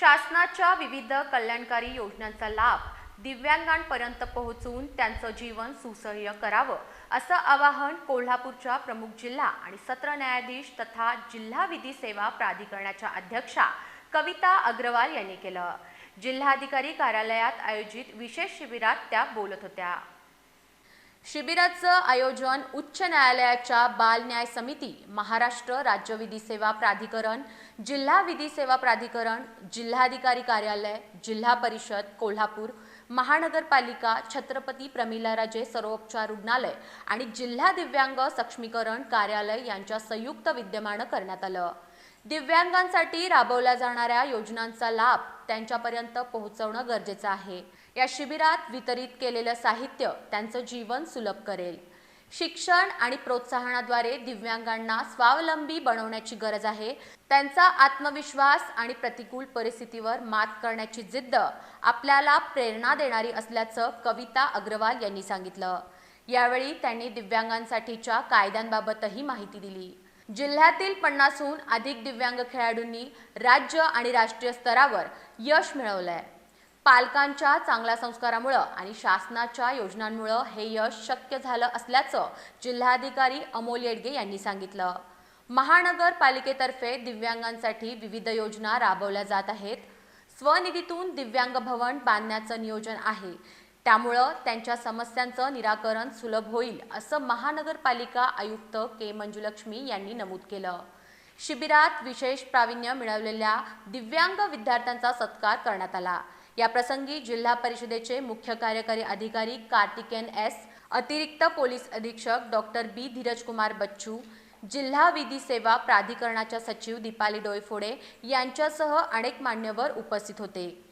शासनाच्या विविध कल्याणकारी योजनांचा लाभ दिव्यांगांपर्यंत पोहोचवून त्यांचं जीवन सुसह्य करावं असं आवाहन कोल्हापूरच्या प्रमुख जिल्हा आणि सत्र न्यायाधीश तथा जिल्हा विधी सेवा प्राधिकरणाच्या अध्यक्षा कविता अग्रवाल यांनी केलं. जिल्हाधिकारी कार्यालयात आयोजित विशेष शिबिरात त्या बोलत होत्या. शिबिराचं आयोजन उच्च न्यायालयाच्या बाल न्याय समिती महाराष्ट्र राज्य विधी सेवा प्राधिकरण जिल्हा विधी सेवा प्राधिकरण जिल्हाधिकारी कार्यालय जिल्हा परिषद कोल्हापूर महानगरपालिका छत्रपती प्रमिलाराजे सर्वोपचार रुग्णालय आणि जिल्हा दिव्यांग सक्षमीकरण कार्यालय यांच्या संयुक्त विद्यमानं करण्यात आलं. दिव्यांगांसाठी राबवल्या जाणाऱ्या योजनांचा लाभ त्यांच्यापर्यंत पोहोचवणं गरजेचं आहे. या शिबिरात वितरित केलेलं साहित्य त्यांचं जीवन सुलभ करेल. शिक्षण आणि प्रोत्साहनाद्वारे दिव्यांगांना स्वावलंबी बनवण्याची गरज आहे. त्यांचा आत्मविश्वास आणि प्रतिकूल परिस्थितीवर मात करण्याची जिद्द आपल्याला प्रेरणा देणारी असल्याचं कविता अग्रवाल यांनी सांगितलं. यावेळी त्यांनी दिव्यांगांसाठीच्या कायद्यांबाबतही माहिती दिली. जिल्ह्यातील पन्नासहून अधिक दिव्यांग खेळाडूंनी राज्य आणि राष्ट्रीय स्तरावर यश मिळवलंय. पालकांच्या चांगल्या संस्कारामुळं आणि शासनाच्या योजनांमुळं हे यश शक्य झालं असल्याचं जिल्हाधिकारी अमोल येडगे यांनी सांगितलं. महानगरपालिकेतर्फे दिव्यांगांसाठी विविध योजना राबवल्या जात आहेत. स्वनिधीतून दिव्यांग भवन बांधण्याचं नियोजन आहे. त्यामुळं त्यांच्या समस्यांचं निराकरण सुलभ होईल असं महानगरपालिका आयुक्त के मंजुलक्ष्मी यांनी नमूद केलं. शिबिरात विशेष प्रावीण्य मिळवलेल्या दिव्यांग विद्यार्थ्यांचा सत्कार करण्यात आला. याप्रसंगी जिल्हा परिषदेचे मुख्य कार्यकारी अधिकारी कार्तिकेन एस अतिरिक्त पोलीस अधीक्षक डॉक्टर बी धीरजकुमार बच्चू जिल्हा विधी सेवा प्राधिकरणाच्या सचिव दीपाली डोयफोडे यांच्यासह अनेक मान्यवर उपस्थित होते.